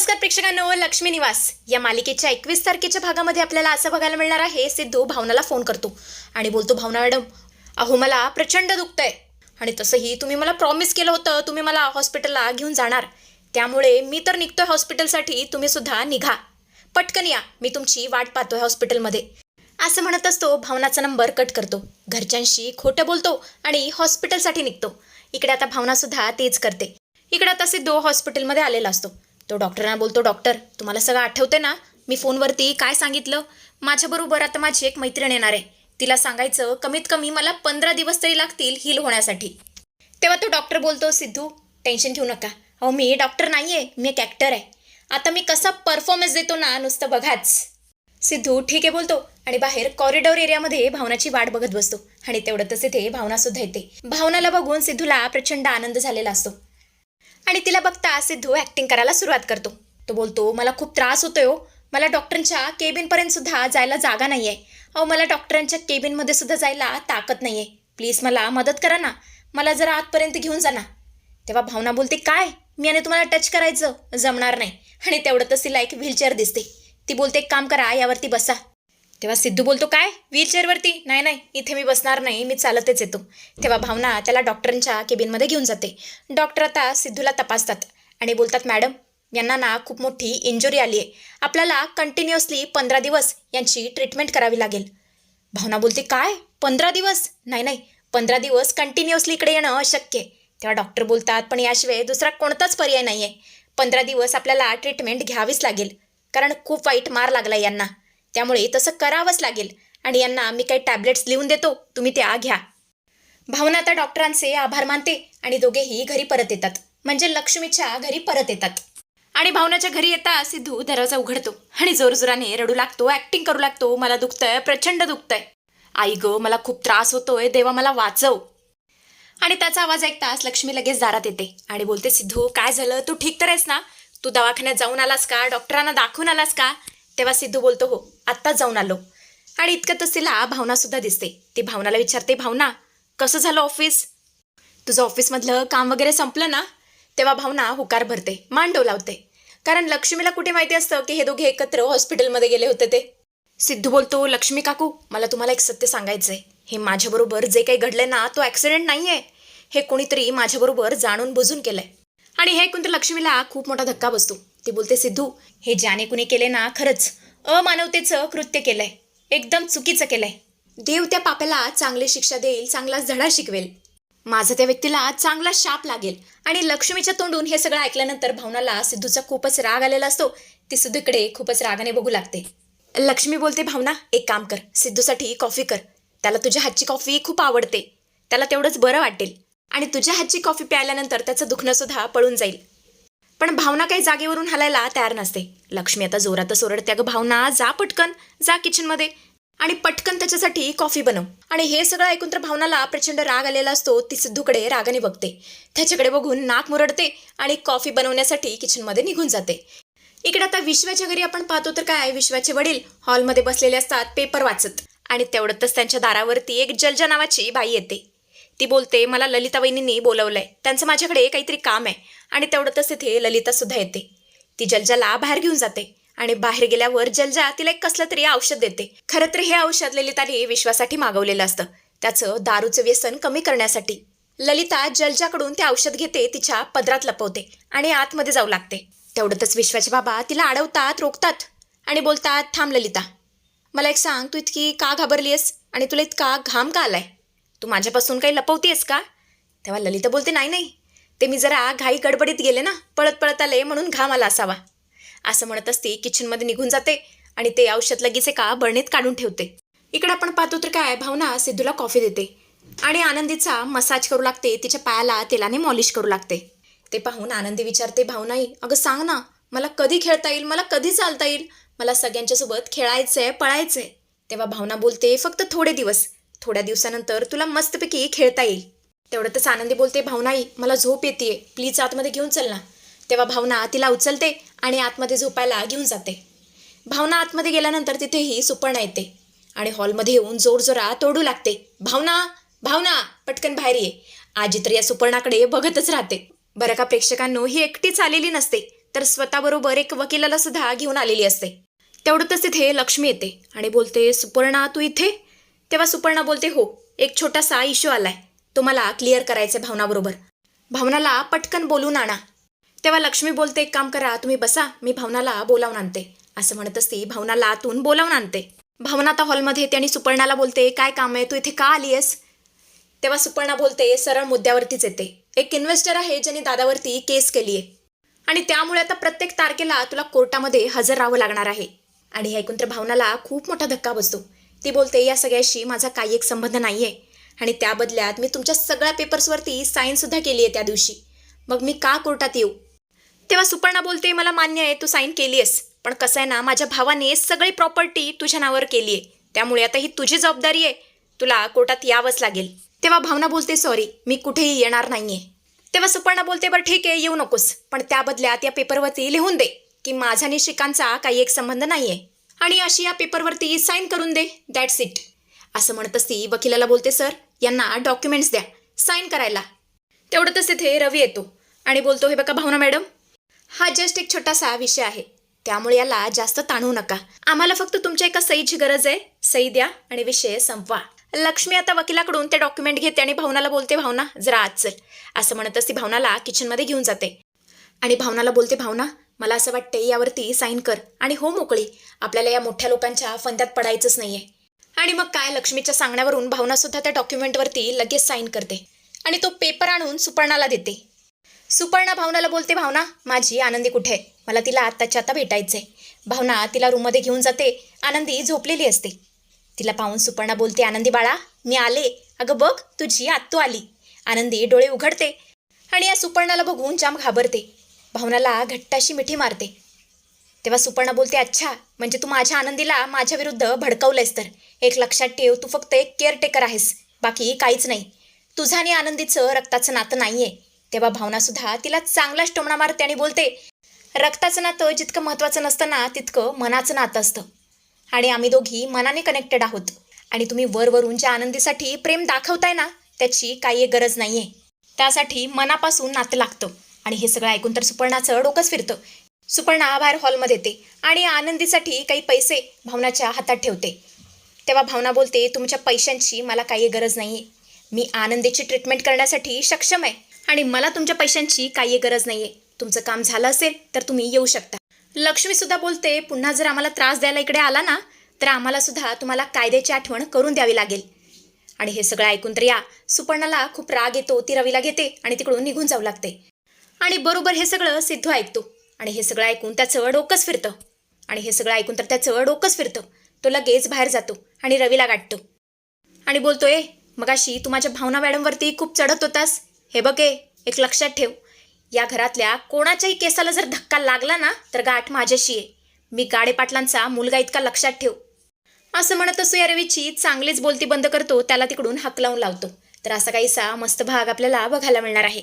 नमस्कार प्रेक्षकांनो लक्ष्मी निवास. या मालिकेच्या एकवीस तारखेच्या भागामध्ये आपल्याला असं बघायला मिळणार आहे सिद्धू भावनाला फोन करतो. आणि बोलतो भावना मॅडम अहो मला प्रचंड दुखतंय. आणि तसंही तुम्ही मला प्रॉमिस केलं होतं तुम्ही मला हॉस्पिटलला घेऊन जाणार. त्यामुळे मी तर निघतोय हॉस्पिटलसाठी तुम्ही सुद्धा निघा. पटकन या मी तुमची वाट पाहतोय हॉस्पिटलमध्ये असं म्हणत असतो भावनाचा नंबर कट करतो. घरच्यांशी खोटं बोलतो आणि हॉस्पिटलसाठी निघतो. इकडे आता भावना सुद्धा तेच करते. इकडे आता सिद्धू हॉस्पिटलमध्ये आलेला असतो. तो डॉक्टरांना बोलतो डॉक्टर तुम्हाला सगळं आठवते ना? मी फोनवरती काय सांगितलं? माझ्याबरोबर आता माझी एक मैत्रीण येणार आहे. तिला सांगायचं कमीत कमी मला पंधरा दिवस तरी लागतील हील होण्यासाठी. तेव्हा तो डॉक्टर बोलतो सिद्धू टेन्शन घेऊ नका. अहो मी डॉक्टर नाही आहे मी एक ॲक्टर आहे. आता मी कसा परफॉर्मन्स देतो ना नुसतं बघाच. सिद्धू ठीक आहे बोलतो आणि बाहेर कॉरिडॉर एरियामध्ये भावनाची वाट बघत बसतो. आणि तेवढ्यातच इथे भावना सुद्धा येते. भावनाला बघून सिद्धूला प्रचंड आनंद झालेला असतो. आणि तिला बघता सिद्धू ॲक्टिंग करायला सुरुवात करतो. तो बोलतो मला खूप त्रास होतोय हो. मला डॉक्टरांच्या केबिनपर्यंत सुद्धा जायला जागा नाही आहे अहो मला डॉक्टरांच्या केबिनमध्ये सुद्धा जायला ताकद नाही आहे प्लीज मला मदत करा ना. मला जरा आतपर्यंत घेऊन जा ना. तेव्हा भावना बोलते काय? मी आणि तुम्हाला टच करायचं? जमणार नाही. आणि तेवढं तेवढंतच तिला एक व्हीलचेअर दिसते. ती बोलते एक काम करा यावरती बसा. तेव्हा सिद्धू बोलतो काय? व्हीलचेअरवरती नाही नाही इथे मी बसणार नाही मी चालतच येतो. तेव्हा भावना त्याला डॉक्टरांच्या केबिनमध्ये घेऊन जाते. डॉक्टर आता सिद्धूला तपासतात आणि बोलतात मॅडम यांना ना खूप मोठी इंजुरी आली आहे. आपल्याला कंटिन्युअसली पंधरा दिवस यांची ट्रीटमेंट करावी लागेल. भावना बोलते काय? पंधरा दिवस? नाही नाही पंधरा दिवस कंटिन्युअसली इकडे येणं अशक्य आहे. तेव्हा डॉक्टर बोलतात पण याशिवाय दुसरा कोणताच पर्याय नाही आहे पंधरा दिवस आपल्याला ट्रीटमेंट घ्यावीच लागेल. कारण खूप वाईट मार लागला यांना. त्यामुळे तसं करावंच लागेल. आणि यांना मी काही टॅबलेट्स लिहून देतो. तुम्ही त्या घ्या. भावना आता डॉक्टरांचे आभार मानते आणि दोघेही घरी परत येतात. म्हणजे लक्ष्मीच्या घरी परत येतात. आणि भावनाच्या घरी येता सिद्धू दरवाजा उघडतो आणि जोरजोराने रडू लागतो ऍक्टिंग करू लागतो. मला दुखतंय प्रचंड दुखतंय. आई ग मला खूप त्रास होतोय. देवा मला वाचव. आणि त्याचा आवाज ऐकताच लक्ष्मी लगेच दारात येते आणि बोलते सिद्धू काय झालं? तू ठीक तर आहेस ना? तू दवाखान्यात जाऊन आलास का? डॉक्टरांना दाखवून आलास का? तेव्हा सिद्धू बोलतो हो आत्ताच जाऊन आलो. आणि इतकंच तिला भावना सुद्धा दिसते. ती भावनाला विचारते भावना कसं झालं ऑफिस? तुझं ऑफिसमधलं काम वगैरे संपलं ना? तेव्हा भावना हुकार भरते मान डोलावते कारण लक्ष्मीला कुठे माहिती असतं की हे दोघे एकत्र हॉस्पिटलमध्ये गेले होते ते? सिद्धू बोलतो लक्ष्मी काकू मला तुम्हाला एक सत्य सांगायचं आहे हे माझ्याबरोबर जे काही घडलंय ना तो ॲक्सिडेंट नाही आहे हे कोणीतरी माझ्याबरोबर जाणून बुजून केलंय. आणि हे ऐकून तर लक्ष्मीला खूप मोठा धक्का बसतो. ती बोलते सिद्धू हे ज्याने कुणी केले ना खरंच अमानवतेचं कृत्य केलंय. एकदम चुकीचं केलंय. देव त्या पाप्याला चांगली शिक्षा देईल चांगला धडा शिकवेल. माझं त्या व्यक्तीला चांगला शाप लागेल. आणि लक्ष्मीच्या तोंडून हे सगळं ऐकल्यानंतर भावनाला सिद्धूचा खूपच राग आलेला असतो. ती सिद्धूकडे खूपच रागाने बघू लागते. लक्ष्मी बोलते भावना एक काम कर. सिद्धूसाठी कॉफी कर. त्याला तुझ्या हातची कॉफी खूप आवडते. त्याला तेवढंच बरं वाटेल. आणि तुझ्या हातची कॉफी प्यायल्यानंतर त्याचं दुखणं सुद्धा पळून जाईल. पण भावना काही जागेवरून हलायला तयार नसते. लक्ष्मी आता जोरातच ओरडते अगं भावना जा पटकन जा किचनमध्ये आणि पटकन त्याच्यासाठी कॉफी बनव. आणि हे सगळं ऐकून तर भावनाला प्रचंड राग आलेला असतो ती सिद्धूकडे रागाने बघते. त्याच्याकडे बघून नाक मुरडते आणि कॉफी बनवण्यासाठी किचनमध्ये निघून जाते. इकडे आता विश्वाच्या घरी आपण पाहतो तर काय विश्वाचे वडील हॉलमध्ये बसलेले असतात पेपर वाचत. आणि तेवढतच त्यांच्या दारावरती एक जलजा नावाची बाई येते. ती बोलते मला ललिताबाईंनी वहिनींनी बोलवलंय. त्यांचं माझ्याकडे काहीतरी काम आहे. आणि तेवढ्यातच तिथे ललिता सुद्धा येते. ती जलजाला बाहेर घेऊन जाते आणि बाहेर गेल्यावर जलजा तिला एक कसलं तरी औषध देते. खरं तर हे औषध ललिताने विश्वासाठी मागवलेलं असतं. त्याचं दारूचं व्यसन कमी करण्यासाठी. ललिता जलजाकडून ते औषध घेते तिच्या पदरात लपवते आणि आतमध्ये जाऊ लागते. तेवढंतच विश्वाचे बाबा तिला अडवतात रोखतात आणि बोलतात थांब ललिता. मला एक सांग तू इतकी का घाबरलीयस आणि तुला इतका घाम का आलाय? तू माझ्यापासून काही लपवतेस का? तेव्हा ललिता बोलते नाही नाही. ते मी जरा घाई गडबडीत गेले ना. पळत पळत आले म्हणून घाम आला असावा. असं म्हणत असते किचनमध्ये निघून जाते आणि ते औषध लगेच एका बरणीत काढून ठेवते. इकडे आपण पाहतो तर काय भावना सिद्धूला कॉफी देते. आणि आनंदीचा मसाज करू लागते. तिच्या पायाला तेलाने मॉलिश करू लागते. ते पाहून आनंदी विचारते भावनाई अगं सांग ना मला कधी खेळता येईल? मला कधी चालता येईल? मला सगळ्यांच्यासोबत खेळायचं आहे खेळायचंय पळायचंय. तेव्हा भावना बोलते फक्त थोडे दिवस. थोड्या दिवसानंतर तुला मस्तपैकी खेळता येईल. तेवढ्यातच आनंदी बोलते भावनाई मला झोप येते. प्लीज आतमध्ये घेऊन चल ना. तेव्हा भावना तिला उचलते आणि आतमध्ये झोपायला घेऊन जाते. भावना आतमध्ये गेल्यानंतर तिथेही सुपर्णा येते आणि हॉलमध्ये येऊन जोरजोरा तोडू लागते. भावना भावना पटकन बाहेर ये. आजी तर या सुपर्णाकडे बघतच राहते. बरं का प्रेक्षकांनो ही एकटीच आलेली नसते तर स्वतःबरोबर एक वकिलाला सुद्धा घेऊन आलेली असते. तेवढंच तिथे लक्ष्मी येते आणि बोलते सुपर्णा तू इथे? तेव्हा सुपर्णा बोलते हो एक छोटासा इश्यू आलाय. तो मला क्लिअर करायचे भावनाबरोबर. भावनाला पटकन बोलून आणा. तेव्हा लक्ष्मी बोलते एक काम करा तुम्ही बसा मी भावनाला बोलावून आणते. असं म्हणत असती भावनाला आतून बोलावून आणते. भावना आता हॉलमध्ये येते आणि सुपर्णाला बोलते काय काम आहे? तू इथे का आली आहेस तेव्हा सुपर्णा बोलते सरळ मुद्द्यावरतीच येते. एक इन्व्हेस्टर आहे ज्याने दादावरती केस केली आहे. आणि त्यामुळे आता प्रत्येक तारखेला तुला कोर्टामध्ये हजर राहावं लागणार आहे. आणि हे ऐकून तर भावनाला खूप मोठा धक्का बसतो. ती बोलते या सगळ्याशी माझा काही एक संबंध नाही आहे आणि त्या बदल्यात मी तुमच्या सगळ्या पेपर्सवरती साईनसुद्धा केली आहे त्या दिवशी. मग मी का कोर्टात येऊ? तेव्हा सुपर्णा बोलते मला मान्य आहे तू साईन केली आहेस पण कसं आहे ना माझ्या भावाने सगळी प्रॉपर्टी तुझ्या नावावर केली आहे त्यामुळे आता ही तुझी जबाबदारी आहे. तुला कोर्टात यावंच लागेल. तेव्हा भावना बोलते सॉरी मी कुठेही येणार नाही आहे तेव्हा सुपर्णा बोलते बरं ठीक आहे येऊ नकोस. पण त्या बदल्यात या पेपरवरती लिहून दे की माझा आणि श्रीकांतचा काही एक संबंध नाही आहे आणि अशी या पेपरवरती साईन करून दे. दॅट्स इट असं म्हणत असती वकिलाला बोलते सर यांना डॉक्युमेंट्स द्या. साईन करायला. तेवढ्यातच तिथे रवी येतो आणि बोलतो हे बघा भावना मॅडम हा जस्ट एक छोटासा विषय आहे. त्यामुळे याला जास्त ताणू नका. आम्हाला फक्त तुमच्या एका सहीची गरज आहे. सही द्या आणि विषय संपवा. लक्ष्मी आता वकिलाकडून ते डॉक्युमेंट घेते आणि भावनाला बोलते भावना जरा आज चल. असं म्हणत असती भावनाला किचनमध्ये घेऊन जाते. आणि भावनाला बोलते भावना मला असं वाटते यावरती साईन कर. आणि हो मोकळी. आपल्याला या मोठ्या लोकांच्या फंद्यात पडायचंच नाहीये. आणि मग काय लक्ष्मीच्या सांगण्यावरून भावना सुद्धा त्या डॉक्युमेंटवरती लगेच साईन करते. आणि तो पेपर आणून सुपर्णाला देते. सुपर्णा भावनाला बोलते भावना माझी आनंदी कुठे आहे? मला तिला आत्ताच्या आता भेटायचंय. भावना तिला रूममध्ये घेऊन जाते. आनंदी झोपलेली असते. तिला पाहून सुपर्णा बोलते आनंदी बाळा मी आले. अगं बघ तुझी आत्तू आली. आनंदी डोळे उघडते आणि या सुपर्णाला बघून जाम घाबरते. भावनाला घट्टाशी मिठी मारते. तेव्हा सुपर्णा बोलते अच्छा म्हणजे तू माझ्या आनंदीला माझ्या विरुद्ध भडकवलंयस तर. एक लक्षात ठेव तू फक्त एक केअरटेकर आहेस. बाकी काहीच नाही. तुझा आणि आनंदीचं रक्ताचं नातं नाहीये. तेव्हा भावनासुद्धा तिला चांगलाच टोमणा मारते आणि बोलते रक्ताचं नातं जितकं महत्त्वाचं नसतं ना तितकं मनाचं नातं असतं. आणि आम्ही दोघी मनाने कनेक्टेड आहोत. आणि तुम्ही वरवरून ज्या आनंदीसाठी प्रेम दाखवताय ना त्याची काही एक गरज नाहीये. त्यासाठी मनापासून नातं लागतं. आणि हे सगळं ऐकून तर सुपर्णाचं डोकंच फिरतं. सुपर्णा बाहेर हॉलमध्ये येते आणि आनंदीसाठी काही पैसे भावनाच्या हातात ठेवते. तेव्हा भावना बोलते तुमच्या पैशांची मला काही गरज नाही आहे मी आनंदीची ट्रीटमेंट करण्यासाठी सक्षम आहे आणि मला तुमच्या पैशांची काही गरज नाही आहे तुमचं काम झालं असेल तर तुम्ही येऊ शकता. लक्ष्मीसुद्धा बोलते पुन्हा जर आम्हाला त्रास द्यायला इकडे आला ना तर आम्हाला सुद्धा तुम्हाला कायद्याची आठवण करून द्यावी लागेल. आणि हे सगळं ऐकून तर या सुपर्णाला खूप राग येतो ती रवीला घेते आणि तिकडून निघून जाऊ लागते. आणि बरोबर हे सगळं सिद्धू ऐकतो. आणि हे सगळं ऐकून त्याचं डोकंच फिरतं. आणि हे सगळं ऐकून तर त्याचं डोकंच फिरतं. तो लगेच बाहेर जातो आणि रवीला गाठतो. आणि बोलतोय मगाशी तू माझ्या भावना मॅडमवरती खूप चढत होतास. हे बघे एक लक्षात ठेव. या घरातल्या कोणाच्याही केसाला जर धक्का लागला ना तर गाठ माझ्याशी आहे मी गाडे पाटलांचा मुलगा इतका लक्षात ठेव. असं म्हणत असू या रवीची चांगलीच बोलती बंद करतो त्याला तिकडून हाक लावून लावतो. तर असा काहीसा मस्त भाग आपल्याला बघायला मिळणार आहे.